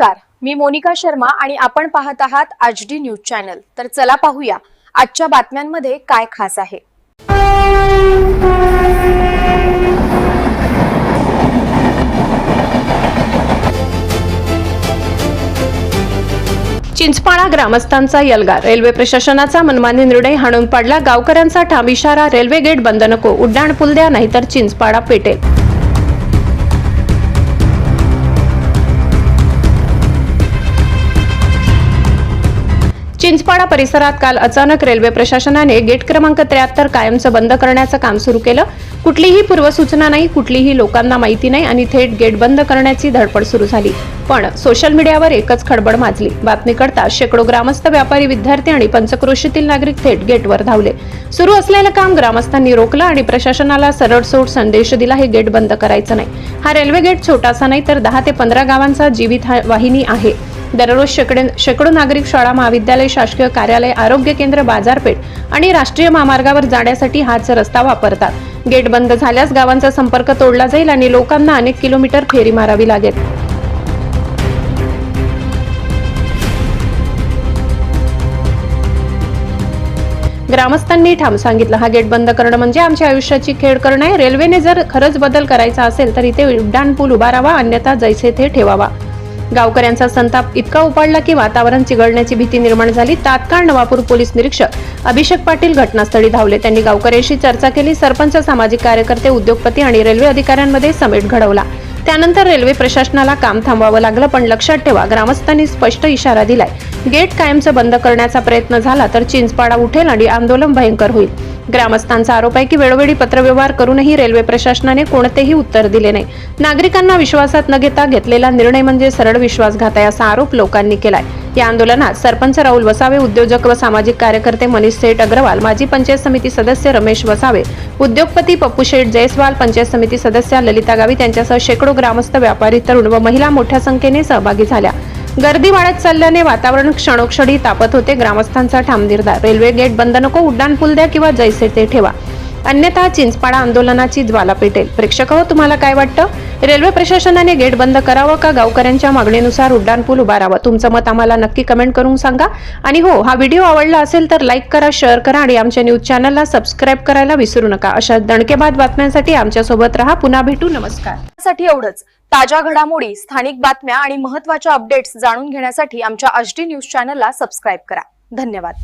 नमस्कार. मी मोनिका शर्मा आणि आपण पाहत आहात आज डी न्यूज चॅनल. तर चला पाहूया आजच्या बातम्यांमध्ये काय खास आहे. चिंचपाडा ग्रामस्थांचा यलगार रेल्वे प्रशासनाचा मनमानी निर्णय हाणून पाडला. गावकऱ्यांचा ठाम इशारा. रेल्वे गेट बंद नको. उड्डाण पूल द्या नाहीतर चिंचपाडा पेटेल. चिंचपाडा परिसरात काल अचानक रेल्वे प्रशासनाने गेट क्रमांक त्र्याहत्तर कायमचं बंद करण्याचं काम सुरू केलं. कुठलीही पूर्वसूचना नाही कुठलीही लोकांना माहिती नाही आणि थेट गेट बंद करण्याची धडपड सुरू झाली. पण सोशल मीडियावर एकच खडबड माजली. बातमी कळता शेकडो ग्रामस्थ व्यापारी विद्यार्थी आणि पंचक्रोशीतील नागरिक थेट गेटवर धावले. सुरू असलेलं काम ग्रामस्थांनी रोखलं आणि प्रशासनाला सरळसोट संदेश दिला हे गेट बंद करायचं नाही. हा रेल्वे गेट छोटासा नाही तर दहा ते पंधरा गावांचा जीवित हा- वाहिनी आहे. दररोज शेकडे शेकडो नागरिक शाळा महाविद्यालय शासकीय कार्यालय आरोग्य केंद्र बाजारपेठ आणि राष्ट्रीय महामार्गावर जाण्यासाठी हाच रस्ता वापरतात. गेट बंद झाल्यास गावांचा संपर्क तोडला जाईल आणि लोकांना अनेक किलोमीटर फेरी मारावी लागेल. ग्रामस्थांनी ठाम सांगितलं हा गेट बंद करणं म्हणजे आमच्या आयुष्याची खेळ करणं आहे. रेल्वेने जर खरंच बदल करायचा असेल तर इथे उड्डाण पूल उभारावा अन्यथा जैसे ते ठेवावा. गावकऱ्यांचा संताप इतका उपाडला की वातावरण चिघळण्याची भीती निर्माण झाली. तात्काळ नवापूर पोलीस निरीक्षक अभिषेक पाटील घटनास्थळी धावले. त्यांनी गावकऱ्यांशी चर्चा केली. सरपंच सामाजिक कार्यकर्ते उद्योगपती आणि रेल्वे अधिकाऱ्यांमध्ये समेट घडवला. त्यानंतर रेल्वे प्रशासनाला काम थांबवावं लागलं पण लक्षात ठेवा ग्रामस्थांनी स्पष्ट इशारा दिलाय. गेट कायमचं बंद करण्याचा प्रयत्न झाला तर चिंचपाडा उठेल आणि आंदोलन भयंकर होईल. ग्रामस्थांचा आरोप आहे की वेळोवेळी पत्रव्यवहार करूनही रेल्वे प्रशासनाने कोणतेही उत्तर दिले नाही. नागरिकांना विश्वासात न घेता घेतलेला निर्णय म्हणजे सरळ विश्वासघात आहे असा आरोप लोकांनी केलाय. या आंदोलनात सरपंच राहुल वसावे उद्योजक व सामाजिक कार्यकर्ते मनीष सेठ अग्रवाल माजी पंचायत समिती सदस्य रमेश वसावे उद्योगपती पप्पू शेठ जयस्वाल पंचायत समिती सदस्य ललिता गावित यांच्यासह शेकडो ग्रामस्थ व्यापारी तरुण व महिला मोठ्या संख्येने सहभागी झाल्या. गर्दी वाढत चालल्याने वातावरण क्षणोक्षणी तापत होते. ग्रामस्थांचा ठाम रेल्वे गेट बंद नको उड्डाण पूल द्या किंवा जैसे ते ठेवा. अन्यथा चिंचपाडा आंदोलनाची ज्वाला पेटेल प्रेक्षक हो तुम्हाला काय वाटतं? रेल्वे प्रशासनाने गेट बंद करावं का? गावकऱ्यांच्या मागणीनुसार उड्डाण पूल उभारावा तुमचं मत आम्हाला नक्की कमेंट करून सांगा. आणि हो हा व्हिडिओ आवडला असेल तर लाईक करा शेअर करा आणि आमच्या न्यूज चॅनलला सबस्क्राईब करायला विसरू नका. अशा दणकेबाद बातम्यांसाठी आमच्यासोबत राहा. पुन्हा भेटू. नमस्कार. साठी एवढंच. ताज्या घडामोडी स्थानिक बातम्या आणि महत्त्वाच्या अपडेट्स जाणून घेण्यासाठी आमच्या एच डी न्यूज चॅनलला सबस्क्राईब करा. धन्यवाद.